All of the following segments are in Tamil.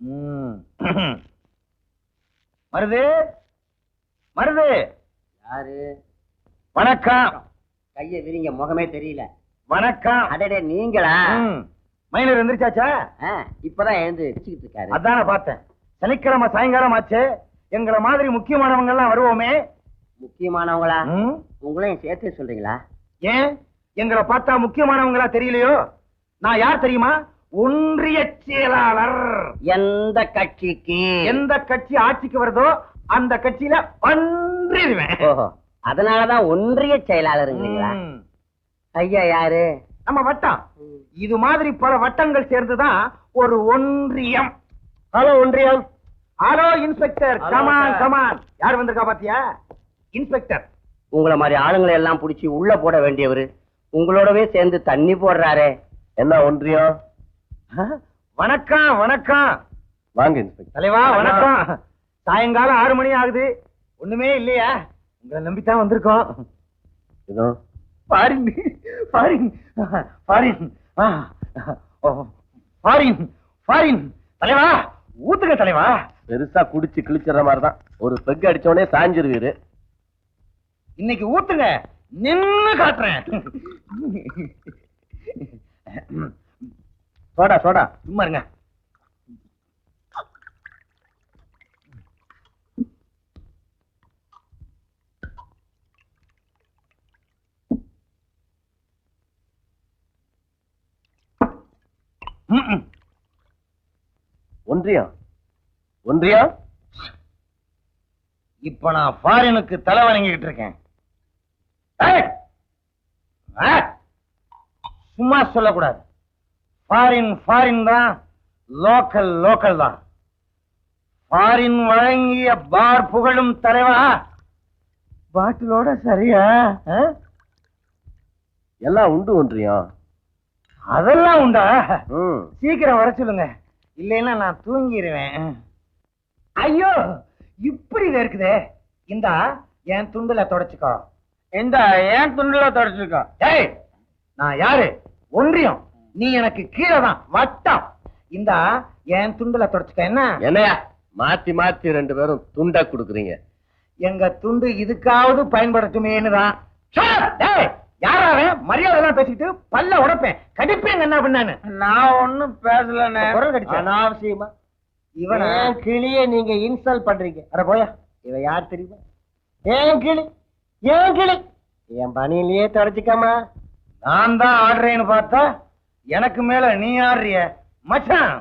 மருது? மருது? யாரு? வணக்கம். கைய விரிங்க முகமே தெரியல. வணக்கம். அடடே நீங்களா. மைனர் எந்திரிச்சாச்சா? இப்பதான் எழுந்து வச்சுக்கிட்டு இருக்காரு. அதான பார்த்தேன். சனிக்கிழமை சாயங்காலம் ஆச்சு. எங்களை மாதிரி முக்கியமானவங்க எல்லாம் வருவோமே. முக்கியமானவங்களா? ம். உங்களையும் சேர்த்து சொல்றீங்களா? ஏன்? எங்களை பார்த்தா முக்கியமானவங்களா தெரியலையோ? நான் யார் தெரியுமா? ஒன்றிய செயலாளர். எந்த கட்சிக்கு? எந்த கட்சி ஆட்சிக்கு வருதோ அந்த கட்சியில ஒன்றிடுவேன் அதனாலதான் ஒன்றிய செயலாளருங்களா ம். ஐயா யாரு? நம்ம வட்டம். இது மாதிரி பல வட்டங்கள் சேர்ந்துதான் ஒரு ஒன்றியம். ஹலோ ஒன்றியம். Hello inspector. கமான். கமான் யார் வந்திருக்கா பாத்தியா? இன்ஸ்பெக்டர். உங்கள மாதிரி ஆளுங்களை எல்லாம் புடிச்சு உள்ள போட வேண்டியவரு. உங்களோடவே சேர்ந்து தண்ணி போடுறாரே. என்ன ஒன்றியம்? வணக்கம் வணக்கம் வாங்க இன்ஸ்பெக்டர். தலைவா வணக்கம். சாயங்காலம் ஆறு மணி ஆகுது. ஒண்ணுமே இல்லையா. உங்களை நம்பித்தான் வந்திருக்கோம். இதோ foreign foreign. Foreign. Foreign foreign. தலைவா ஊத்துங்க தலைவா. பெருசா குடிச்சு கிழிச்சிடுற மாதிரி தான் ஒரு பெக் அடிச்ச உடனே சாஞ்சிருவீரு. இன்னைக்கு ஊத்துங்க. நின்னு காட்டுறேன். சோடா சோடா சும்மா இருங்க. ம்ம். ஒன்றியம். ஒன்றியம்? இப்ப நான் ஃபாரினுக்கு தலை வணங்கிக்கிட்டு இருக்கேன். சும்மா சொல்லக்கூடாது. ஃபாரின் ஃபாரின் தான் லோக்கல் லோக்கல் தான். ஃபாரின் வழங்கிய பார் புகழும் தலைவா? பாட்டிலோட சரியா? ஆ? எல்லாம் உண்டு ஒன்றியம் அதெல்லாம் உண்டா? ம். சீக்கிரம் வர சொல்லுங்க. இல்லைன்னா நான் தூங்கிடுவேன் ஐயோ இப்படி இருக்குதே இந்தா என் துண்டுல தொடச்சுக்கோ. இந்த என் துண்டுல தொடச்சுக்கோ. ஏய் நான் யாரு? ஒன்றியம். நீ எனக்கு கீழே தான் வட்டம். இந்தா என் துண்டுல தொடச்சுக்க என்ன? என்னையா? மாத்தி மாத்தி ரெண்டு பேரும் துண்டா குடுக்குறீங்க. எங்க துண்டு இதுக்காவது பயன்படுத்துமேன்னு தான் யாரா அவன்? மரியாதை எல்லாம் பேசிட்டு பல்ல உடைப்பேன். கடிப்பேன் என்ன பண்ணானு நான் ஒண்ணும் பேசலண்ணே. குரல் கடிச்சா? அனாவசியமா? இவன்? கிளிய நீங்க இன்சல்ட் பண்றீங்க? அட போயா. இவ யார் தெரியுமா? ஏன் கிளி? ஏன் கிளி? என் பணியிலேயே தொடச்சிக்காமா நான் தான் ஆடுறேன்னு பார்த்தா எனக்கு மேல நீ ஆடுறிய? மச்சான்!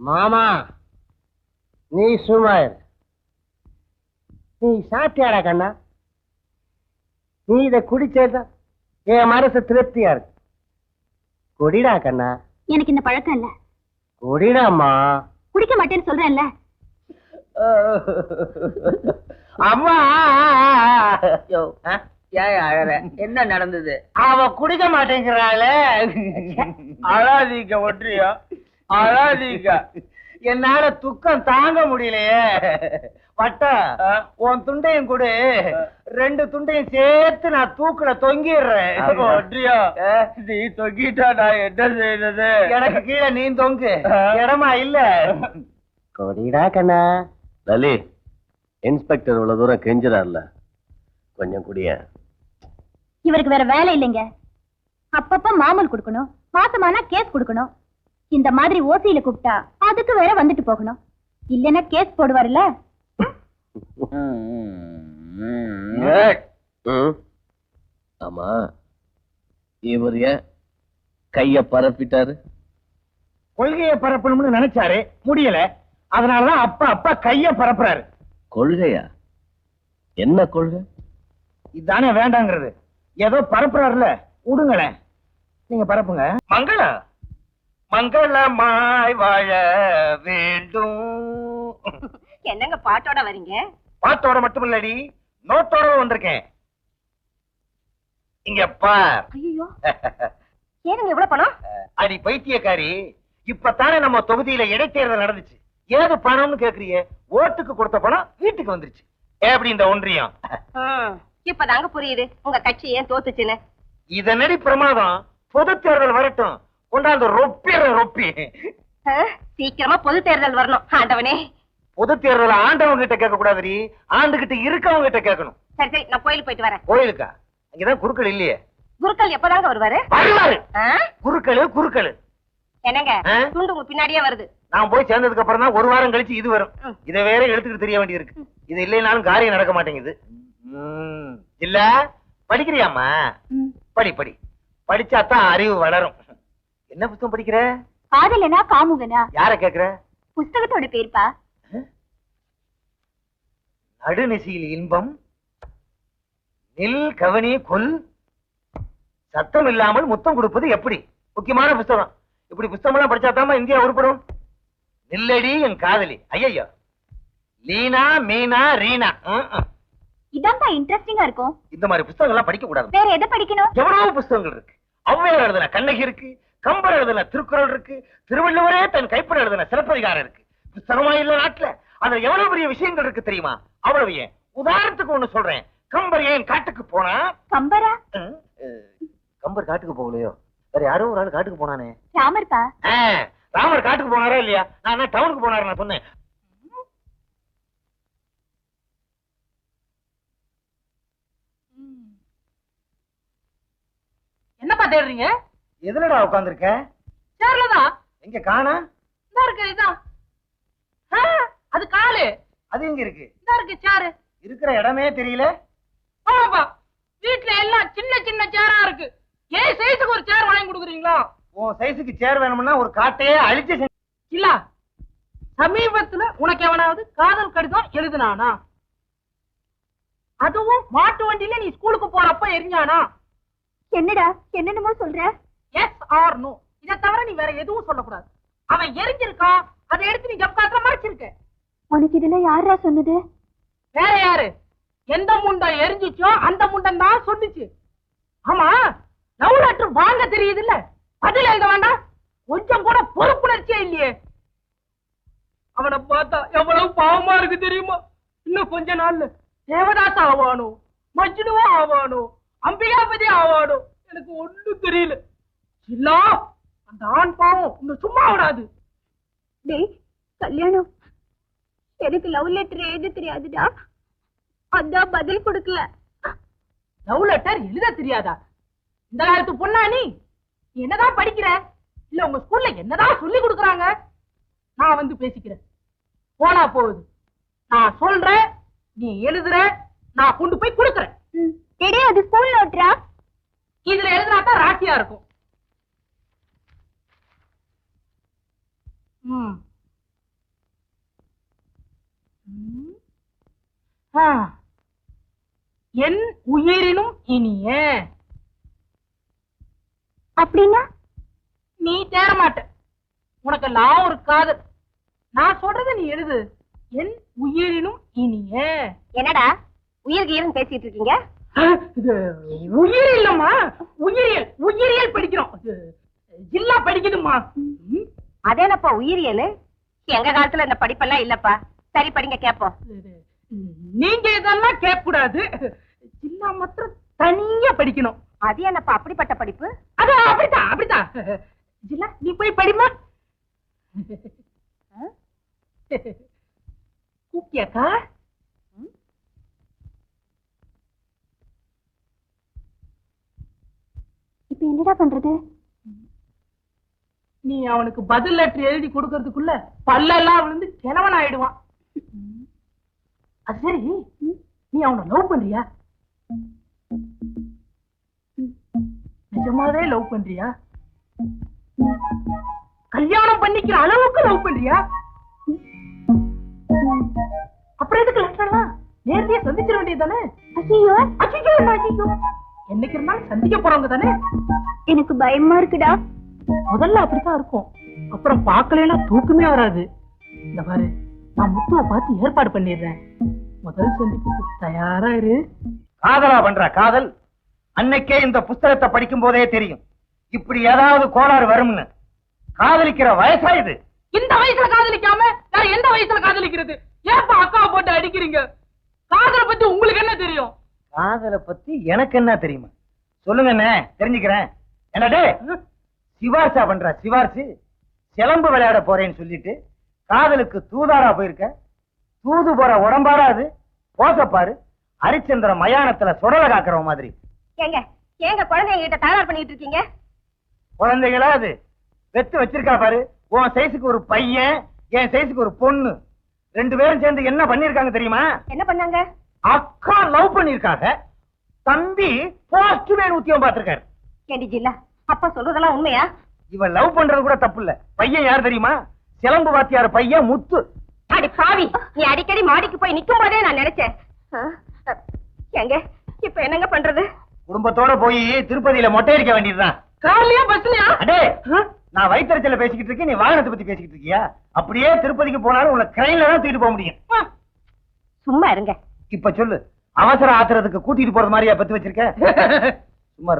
மாமா நீ சும்மா. நீ சாப்பிட்டியாடா கண்ணா? நீ இத குடிச்சேதான் என் மனசு திருப்தியா இருக்கு. குடிடா கண்ணா. எனக்கு இந்த பழக்கம் இல்ல. குடிடாம்மா. குடிக்க மாட்டேன்னு சொல்றேன்ல. அம்மா! ஏன் அழற. என்ன நடந்தது? அவ குடிக்க மாட்டேங்கிறாளே. அழாதீங்க ஒன்றியம் அழாதீங்க. என்னால துக்கம் தாங்க முடியலையே. வட்ட உன் துண்டையும் கொடு. ரெண்டு துண்டையும் சேர்த்து நான் தூக்குல தொங்கிடுறேன். ஒன்றியம் நீ தொங்கிட்டா நான் என்ன செய்யறது? எனக்கு கீழே நீ தொங்கு. இடமா இல்ல. குடிடா கண்ணா. லலி இன்ஸ்பெக்டர் இவ்வளவு தூரம் கெஞ்சுறாருல. கொஞ்சம் குடிய இவருக்கு வேற வேலை இல்லைங்க. அப்பப்ப மாமூல் கொடுக்கணும் மாசமானா கேஸ் கொடுக்கணும். இந்த மாதிரி ஓசியில கூப்பிட்டா அதுக்கு வேற வந்துட்டு போகணும். இல்லைன்னா கேஸ் போடுவாருல்ல? ம். ஆமா. இவர் ஏன் கைய பரப்பிட்டாரு? கொள்கையை பரப்பணும்னு நினைச்சாரு. முடியல. அதனாலதான் அப்பா அப்பா கைய பரப்புறாரு. கொள்கையா? என்ன கொள்கை? இதானே வேண்டாங்கிறது. ஏதோ பரப்புறாருல. விடுங்களேன் நீங்க பரப்புங்க. மங்களம் மங்களமாய் வாழ வேண்டும். என்னங்க பாட்டோட வரீங்க? பாட்டோட மட்டும் இல்லடி நோட்டோட வந்திருக்கேன். இங்க பார். ஐயோ ஏனுங்க எவ்வளவு பணம்? அடி பைத்தியக்காரி இப்பதானே நம்ம தொகுதியில இடைத்தேர்தல் நடந்துச்சு. ஏது பணம்னு கேக்குறியே? ஓட்டுக்கு கொடுத்த பணம் வீட்டுக்கு வந்துருச்சு. எப்படி இந்த ஒன்றியம்? இப்பதாங்க புரியுது. உங்க கட்சி ஏன் தோத்துச்சுன்னு? இதனடி பிரமாதம். பொது தேர்தல் வரட்டும். கொண்டாந்து ரொப்பிற ரொப்பி. சீக்கிரமா பொது தேர்தல் வரணும். ஆண்டவனே. பொது தேர்தல ஆண்டவங்க கிட்ட கேட்க கூடாதுடி ஆண்டுகிட்ட இருக்கவங்க கிட்ட கேட்கணும். சரி சரி நான் கோயிலுக்கு போயிட்டு வரேன். கோயிலுக்கா? அங்கதான் குருக்கள் இல்லையே. குருக்கள் எப்பதாங்க வருவாரு? வருவாரு? குருக்களு குருக்களு. என்னங்க? துண்டு உங்க பின்னாடியே வருது. நான் போய் சேர்ந்ததுக்கு அப்புறம் தான் ஒரு வாரம் கழிச்சு இது வரும். இதை வேற எடுத்துக்கிட்டு தெரிய வேண்டியிருக்கு. இது இல்லைனாலும் காரியம் நடக்க மாட்டேங்குது. இல்ல படிக்கிறியாம்மா? படி படி. படிச்சாதான் அறிவு வளரும். என்ன புத்தகம் படிக்கிற? காதலனா காமுகனா? யார கேக்குற? புஸ்தகத்தோட பேர்ப்பா. நடுநிசையில் இன்பம் நில் கவனி கொல். சத்தம் இல்லாமல் முத்தம் கொடுப்பது எப்படி? முக்கியமான புஸ்தகம். இப்படி புஸ்தகம் எல்லாம் படிச்சாதாம இந்தியா உருப்படும். நில்லடி என் காதலி. ஐயோ லீனா மீனா ரீனா. இதான்ப்பா இன்ட்ரெஸ்டிங்கா இருக்கும். இந்த மாதிரி புஸ்தகம் எல்லாம் படிக்க கூடாது வேற எதை படிக்கணும்? எவ்வளவு புஸ்தகங்கள் இருக்கு? ஔவையார் எழுதின கண்ணகி இருக்கு கம்பர் எழுதின திருக்குறள் இருக்கு திருவள்ளுவரே தன் கைப்பட எழுதின சிலப்பதிகாரம் இருக்கு. புஸ்தகமா இல்ல நாட்டுல. அதுல எவ்வளவு பெரிய விஷயங்கள் இருக்கு தெரியுமா? அவ்வளவு ஏன்? உதாரணத்துக்கு ஒண்ணு சொல்றேன். கம்பர் ஏன் காட்டுக்கு போனா? கம்பரா? கம்பர் காட்டுக்கு போகலையோ? வேற யாரோ ஒரு ஆள் காட்டுக்கு போனானே. ராமர்ப்பா ராமர் காட்டுக்கு போனாரா இல்லையா? நான் டவுனுக்கு போனாரு நான் சொன்னேன் என்னப்பா தேடுறீங்க? எதுலடா உட்கார்ந்திருக்க? சேர்ல தான் எங்க காணா? இந்த இருக்கு இதான் அது காலு. அது எங்க இருக்கு? இந்த இருக்கு சேரு. இருக்கிற இடமே தெரியல. ஆமாப்பா வீட்டுல எல்லாம் சின்ன சின்ன சேரா இருக்கு. ஏன் சைஸுக்கு ஒரு சேர் வாங்கி கொடுக்குறீங்களா? உன் சைஸுக்கு சேர் வேணும்னா ஒரு காட்டையே அழிச்சு இல்ல. சமீபத்துல உனக்கு எவனாவது காதல் கடிதம் எழுதுனானா? அதுவும் மாட்டு வண்டியில நீ ஸ்கூலுக்கு போறப்ப எரிஞ்சானா? என்னடா என்னென்னமோ சொல்ற? எஸ் ஆர் நோ இதை தவிர நீ வேற எதுவும் சொல்லக்கூடாது. அவன் எரிஞ்சிருக்கான் அதை எடுத்து நீ ஜப்காத்துல மறைச்சிருக்க. உனக்கு இதெல்லாம் யாரா சொன்னது? வேற யாரு? எந்த முண்டம் எரிஞ்சிச்சோ அந்த முண்டம் தான் சொன்னுச்சு. ஆமா லவ் லெட்டர் வாங்க தெரியுது இல்ல பதில் எழுத வேண்டாம். கொஞ்சம் கூட பொறுப்புணர்ச்சியே இல்லையே. அவனை பார்த்தா எவ்வளவு பாவமா இருக்கு தெரியுமா? இன்னும் கொஞ்ச நாள்ல தேவதாஸ் ஆவானோ? மஜ்னுவா ஆவானோ? அம்பிகாபதி ஆவானோ? எனக்கு ஒண்ணும் தெரியல. இல்ல அந்த ஆண் பாவம் இன்னும் சும்மா விடாது. டேய் கல்யாணம். எனக்கு லவ் லெட்டர் எழுத தெரியாதுடா. அதான் பதில் கொடுக்கல. லவ் லெட்டர் எழுத தெரியாதா? இந்த காலத்து பொண்ணா நீ? நீ என்னதான் படிக்கிற? இல்ல உங்க ஸ்கூல்ல என்னதான் சொல்லி கொடுக்கறாங்க? நான் வந்து பேசிக்கிறேன். போனா போகுது. நான் சொல்றேன் நீ எழுதுற நான் கொண்டு போய் கொடுக்கறேன். டேடே அது ஸ்கூல் நோட்ரா இதுல எழுதினா தான் ராசியா இருக்கும். என் உயிரினும் இனிய. அப்படின்னா? நீ தேர மாட்ட உனக்கெல்லாம் ஒரு காதல் நான் சொல்றத நீ எழுது. என் உயிரினும் இனிய. என்னடா? உயிர் கீரன் பேசிட்டு இருக்கீங்க? இது உயிர் இல்லம்மா உயிரியல் உயிரியல் படிக்கிறோம். ஜில்லா படிக்குதுமா ம், அதேனப்பா உயிரியல்? எங்க காலத்துல இந்த படிப்பெல்லாம் இல்லப்பா. சரி படிங்க கேப்போம். நீங்க இதெல்லாம் கேட்க கூடாது ஜில்லா மாத்திரம் தனியா படிக்கணும். அது என்னப்பா அப்படிப்பட்ட படிப்பு? அது அப்படித்தான் அப்படித்தான் ஜில்லா நீ போய் படிமா கூப்பியாக்கா என்னடா பண்றது? நீ அவனுக்கு பதில் லெட்டர் எழுதி கொடுக்கறதுக்குள்ள பல்லெல்லாம் விழுந்து கிழவன் ஆயிடுவான். அது சரி. நீ அவனை லவ் பண்றியா? நிஜமாவே லவ் பண்றியா? கல்யாணம் பண்ணிக்கிற அளவுக்கு லவ் பண்றியா? அப்புறம் எதுக்கு லெட்டர்லாம் நேரத்தையே சந்திச்சிட வேண்டியது தானே? என்ன அச்சிச்சோ என்னைக்கு இருந்தாலும் சந்திக்க போறவங்க தானே? எனக்கு பயமா இருக்குடா. முதல்ல அப்படித்தான் இருக்கும். அப்புறம் பார்க்கலைன்னா தூக்கமே வராது. இந்த பாரு நான் முத்துவை பார்த்து ஏற்பாடு பண்ணிடுறேன். முதல் சந்திப்புக்கு தயாரா இரு. காதலா பண்ற காதல் அன்னைக்கே இந்த புஸ்தகத்தை படிக்கும் போதே தெரியும். இப்படி ஏதாவது கோளாறு வரும்னு. காதலிக்கிற வயசா இது? இந்த வயசுல காதலிக்காம வேற எந்த வயசுல காதலிக்கிறது? ஏப்பா அக்காவை போட்டு அடிக்கிறீங்க? காதலை பத்தி உங்களுக்கு என்ன தெரியும்? காதலை பத்தி எனக்கு என்ன தெரியுமா? சொல்லுங்க அண்ணே தெரிஞ்சுக்கிறேன். என்னடே சிவார்சா பண்ற சிவார்சு? சிலம்பு விளையாட போறேன்னு சொல்லிட்டு காதலுக்கு தூதாரா போயிருக்க? தூது போற உடம்பாடா அது? போசப்பாரு ஹரிச்சந்திர மயானத்துல சுடல காக்குற மாதிரி. ஏங்க ஏங்க குழந்தைங்க கிட்ட தயார் பண்ணிட்டு இருக்கீங்க? குழந்தைகளா அது? வெத்து வச்சிருக்கா பாரு உன் சைஸுக்கு ஒரு பையன் என் சைஸுக்கு ஒரு பொண்ணு. ரெண்டு பேரும் சேர்ந்து என்ன பண்ணிருக்காங்க தெரியுமா? என்ன பண்ணாங்க? அக்கா லவ் பண்ணிருக்காங்க தம்பி போஸ்ட்மேன் உத்தியோகம் பார்த்திருக்காரு. கேண்டி ஜில்லா அப்பா சொல்றதெல்லாம் உண்மையா? இவன் லவ் பண்றது கூட தப்பு இல்ல. பையன் யார் தெரியுமா? சிலம்பு வாத்தியார் பையன் முத்து. அடி பாவி நீ அடிக்கடி மாடிக்கு போய் நிக்கும் போதே நான் நினைச்சேன். எங்க இப்ப என்னங்க பண்றது? குடும்பத்தோட போய் திருப்பதியில மொட்டை அடிக்க வேண்டியதுதான். கார்லயா பஸ்லயா? அடே நான் வயிற்றுச்சல பேசிக்கிட்டு இருக்கேன் நீ வாகனத்தை பத்தி பேசிக்கிட்டு இருக்கியா? அப்படியே திருப்பதிக்கு போனாலும் உங்களை ட்ரெயின்ல தான் தூக்கிட்டு போக முடியும். சும்மா இருங்க. இப்ப சொல்லு அவசர ஆத்திரத்துக்கு கூட்டிட்டு போறது மாதிரியா பத்தி வச்சிருக்க சும்மா.